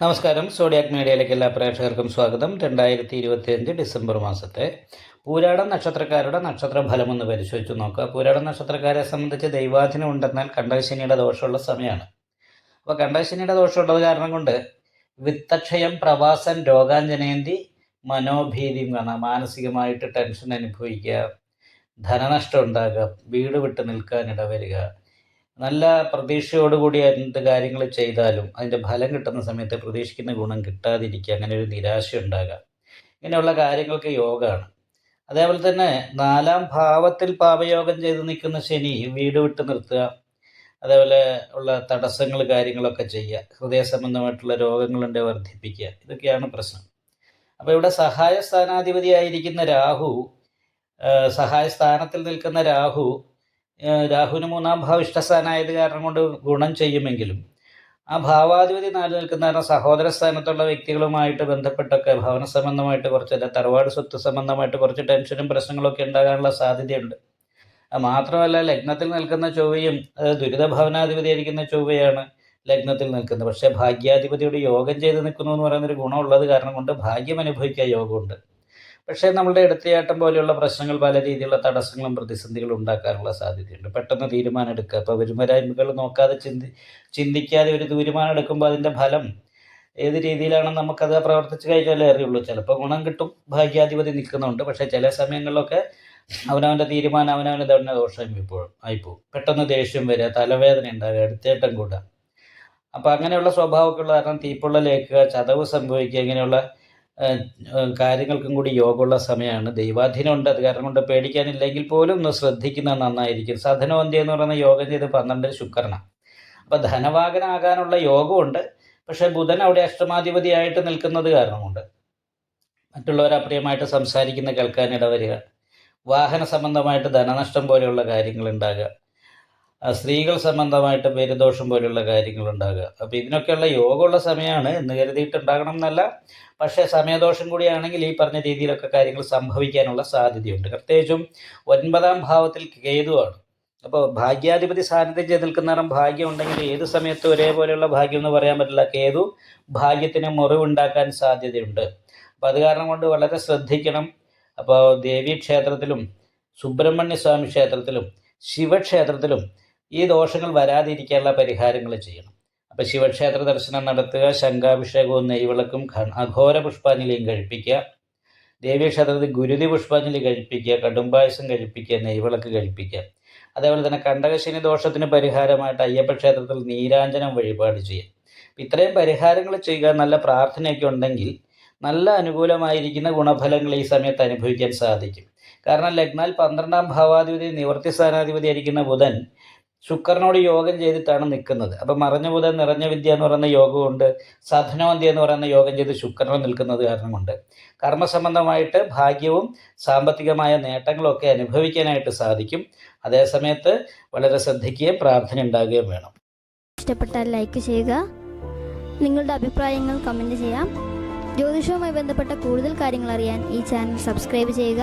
നമസ്കാരം. സോഡിയാക് മീഡിയയിലേക്ക് എല്ലാ പ്രേക്ഷകർക്കും സ്വാഗതം. രണ്ടായിരത്തി ഇരുപത്തിയഞ്ച് ഡിസംബർ മാസത്തെ പൂരാടം നക്ഷത്രക്കാരുടെ നക്ഷത്ര ഫലം ഒന്ന് പരിശോധിച്ച് നോക്കുക. പൂരാടം നക്ഷത്രക്കാരെ സംബന്ധിച്ച് ദൈവാധീനം ഉണ്ടെന്നാൽ കണ്ടകശനിയുടെ ദോഷമുള്ള സമയമാണ്. അപ്പോൾ കണ്ടകശനിയുടെ ദോഷമുള്ളത് കാരണം കൊണ്ട് വിത്തക്ഷയം പ്രവാസൻ രോഗാഞ്ജനയന്തി മനോഭീതിയും കാണാം. മാനസികമായിട്ട് ടെൻഷൻ അനുഭവിക്കുക ധനനഷ്ടം ഉണ്ടാകുക വീട് വിട്ട് നിൽക്കാൻ ഇടവരിക നല്ല പ്രതീക്ഷയോടുകൂടി എന്ത് കാര്യങ്ങൾ ചെയ്താലും അതിന്റെ ഫലം കിട്ടുന്ന സമയത്ത് പ്രതീക്ഷിക്കുന്ന ഗുണം കിട്ടാതിരിക്കുക അങ്ങനെ ഒരു നിരാശ ഉണ്ടാകുക ഇങ്ങനെയുള്ള കാര്യങ്ങൾക്ക് യോഗമാണ് അതേപോലെ തന്നെ നാലാം ഭാവത്തിൽ പാപയോഗം ചെയ്ത് നിൽക്കുന്ന ശനി വീട് വിട്ട് നിർത്തുക അതേപോലെ ഉള്ള തടസ്സങ്ങൾ കാര്യങ്ങളൊക്കെ ചെയ്യുക ഹൃദയ സംബന്ധമായിട്ടുള്ള രോഗങ്ങളുണ്ട് വർദ്ധിപ്പിക്കുക ഇതൊക്കെയാണ് പ്രശ്നം. അപ്പോൾ ഇവിടെ സഹായ സ്ഥാനാധിപതിയായിരിക്കുന്ന രാഹു സഹായ സ്ഥാനത്തിൽ നിൽക്കുന്ന രാഹു രാഹുവിന് മൂന്നാം ഭാവ ഇഷ്ടസ്ഥാനായത് കാരണം കൊണ്ട് ഗുണം ചെയ്യുമെങ്കിലും ആ ഭാവാധിപതി നാല് നിൽക്കുന്ന കാരണം സഹോദര സ്ഥാനത്തുള്ള വ്യക്തികളുമായിട്ട് ബന്ധപ്പെട്ടൊക്കെ ഭവന സംബന്ധമായിട്ട് കുറച്ച് തറവാട് സ്വത്ത് സംബന്ധമായിട്ട് കുറച്ച് ടെൻഷനും പ്രശ്നങ്ങളൊക്കെ ഉണ്ടാകാനുള്ള സാധ്യതയുണ്ട്. മാത്രമല്ല ലഗ്നത്തിൽ നിൽക്കുന്ന ചൊവ്വയും ദുരിത ഭവനാധിപതിയായിരിക്കുന്ന ചൊവ്വയാണ് ലഗ്നത്തിൽ നിൽക്കുന്നത്. പക്ഷേ ഭാഗ്യാധിപതിയുടെ യോഗം ചെയ്ത് നിൽക്കുന്നു എന്ന് പറയുന്നൊരു ഗുണമുള്ളത് കാരണം കൊണ്ട് ഭാഗ്യം അനുഭവിക്കാൻ യോഗമുണ്ട്. പക്ഷേ നമ്മളുടെ എടുത്തയാട്ടം പോലെയുള്ള പ്രശ്നങ്ങൾ പല രീതിയിലുള്ള തടസ്സങ്ങളും പ്രതിസന്ധികളും ഉണ്ടാക്കാനുള്ള സാധ്യതയുണ്ട്. പെട്ടെന്ന് തീരുമാനം എടുക്കുക. അപ്പോൾ വരുമരായ്മകൾ നോക്കാതെ ചിന്തി ചിന്തിക്കാതെ ഒരു തീരുമാനം എടുക്കുമ്പോൾ അതിന്റെ ഫലം ഏത് രീതിയിലാണ് നമുക്കത് പ്രവർത്തിച്ച് കഴിഞ്ഞാലേ അറിയുള്ളൂ. ചിലപ്പോൾ ഗുണം കിട്ടും ഭാഗ്യാധിപതി നിൽക്കുന്നുണ്ട്. പക്ഷേ ചില സമയങ്ങളിലൊക്കെ അവനവന്റെ തീരുമാനം അവനവന് തന്നെ ദോഷം ഇപ്പോഴും ആയിപ്പോവും പെട്ടെന്ന് ദേഷ്യം വരിക തലവേദന ഉണ്ടാകുക എടുത്തേട്ടം കൂടുക. അപ്പോൾ അങ്ങനെയുള്ള സ്വഭാവമൊക്കെ ഉള്ള കാരണം തീപ്പൊള്ളലേക്കുക ചതവ് സംഭവിക്കുക ഇങ്ങനെയുള്ള കാര്യങ്ങൾക്കും കൂടി യോഗമുള്ള സമയമാണ് ദൈവാധീനം ഉണ്ട് അത് കാരണം കൊണ്ട് പേടിക്കാനില്ലെങ്കിൽ പോലും ഒന്ന് ശ്രദ്ധിക്കുന്നത് നന്നായിരിക്കും. സധനവന്തി എന്ന് പറയുന്ന യോഗം ചെയ്ത് പന്ത്രണ്ടിൽ ശുക്രനാണ് അപ്പോൾ ധനവാഹനാകാനുള്ള യോഗമുണ്ട് പക്ഷേ ബുധൻ അവിടെ അഷ്ടമാധിപതിയായിട്ട് നിൽക്കുന്നത് കാരണമുണ്ട്. മറ്റുള്ളവർ അപ്രിയമായിട്ട് സംസാരിക്കുന്ന കേൾക്കാനിട വരിക വാഹന സംബന്ധമായിട്ട് ധനനഷ്ടം പോലെയുള്ള കാര്യങ്ങൾ ഉണ്ടാകുക. സ്ത്രീകൾ സംബന്ധമായിട്ട് പേരുദോഷം പോലുള്ള കാര്യങ്ങൾ ഉണ്ടാകുക അപ്പോൾ ഇതിനൊക്കെയുള്ള യോഗമുള്ള സമയമാണ് എന്ന് കരുതിയിട്ട് ഉണ്ടാകണം എന്നല്ല. പക്ഷേ സമയദോഷം കൂടിയാണെങ്കിൽ ഈ പറഞ്ഞ രീതിയിലൊക്കെ കാര്യങ്ങൾ സംഭവിക്കാനുള്ള സാധ്യതയുണ്ട്. പ്രത്യേകിച്ചും ഒൻപതാം ഭാവത്തിൽ കേതുവാണ്. അപ്പോൾ ഭാഗ്യാധിപതി സാന്നിധ്യം ചെയ്ത് നിൽക്കുന്നേരം ഭാഗ്യം ഉണ്ടെങ്കിൽ ഏത് സമയത്തും ഒരേപോലെയുള്ള ഭാഗ്യം എന്ന് പറയാൻ പറ്റില്ല. കേതു ഭാഗ്യത്തിന് മുറിവുണ്ടാക്കാൻ സാധ്യതയുണ്ട്. അപ്പോൾ അത് കാരണം കൊണ്ട് വളരെ ശ്രദ്ധിക്കണം. അപ്പോൾ ദേവീ ക്ഷേത്രത്തിലും സുബ്രഹ്മണ്യ സ്വാമി ക്ഷേത്രത്തിലും ശിവക്ഷേത്രത്തിലും ഈ ദോഷങ്ങൾ വരാതിരിക്കാനുള്ള പരിഹാരങ്ങൾ ചെയ്യണം. അപ്പോൾ ശിവക്ഷേത്ര ദർശനം നടത്തുക ശംഖാഭിഷേകവും നെയ്വിളക്കും അഘോര പുഷ്പാഞ്ജലിയും കഴിപ്പിക്കുക. ദേവീക്ഷേത്രത്തിൽ ഗുരുതി പുഷ്പാഞ്ജലി കഴിപ്പിക്കുക കടുംബായസം കഴിപ്പിക്കുക നെയ്വിളക്ക് കഴിപ്പിക്കുക. അതേപോലെ തന്നെ കണ്ടകശനി ദോഷത്തിന് പരിഹാരമായിട്ട് അയ്യപ്പ ക്ഷേത്രത്തിൽ നീരാഞ്ജനം വഴിപാട് ചെയ്യുക. ഇത്രയും പരിഹാരങ്ങൾ ചെയ്യുക നല്ല പ്രാർത്ഥനയൊക്കെ ഉണ്ടെങ്കിൽ നല്ല അനുകൂലമായിരിക്കുന്ന ഗുണഫലങ്ങൾ ഈ സമയത്ത് അനുഭവിക്കാൻ സാധിക്കും. കാരണം ലഗ്നാൽ പന്ത്രണ്ടാം ഭാവാധിപതി നിവർത്തി സ്ഥാനാധിപതി ആയിരിക്കുന്ന ബുധൻ ശുക്രനോട് യോഗം ചെയ്തിട്ടാണ് നിൽക്കുന്നത്. അപ്പം മറഞ്ഞ ബുധൻ നിറഞ്ഞ വിദ്യ എന്ന് പറയുന്ന യോഗമുണ്ട്. സാധനവന്തി എന്ന് പറയുന്ന യോഗം ചെയ്ത് ശുക്രൻ നിൽക്കുന്നത് കാരണമുണ്ട്. കർമ്മസംബന്ധമായിട്ട് ഭാഗ്യവും സാമ്പത്തികമായ നേട്ടങ്ങളൊക്കെ അനുഭവിക്കാനായിട്ട് സാധിക്കും. അതേസമയത്ത് വളരെ ശ്രദ്ധിക്കുകയും പ്രാർത്ഥന ഉണ്ടാകുകയും വേണം. ഇഷ്ടപ്പെട്ടാൽ ലൈക്ക് ചെയ്യുക. നിങ്ങളുടെ അഭിപ്രായങ്ങൾ കമന്റ് ചെയ്യാം. ജ്യോതിഷവുമായി ബന്ധപ്പെട്ട കൂടുതൽ കാര്യങ്ങൾ അറിയാൻ ഈ ചാനൽ സബ്സ്ക്രൈബ് ചെയ്യുക.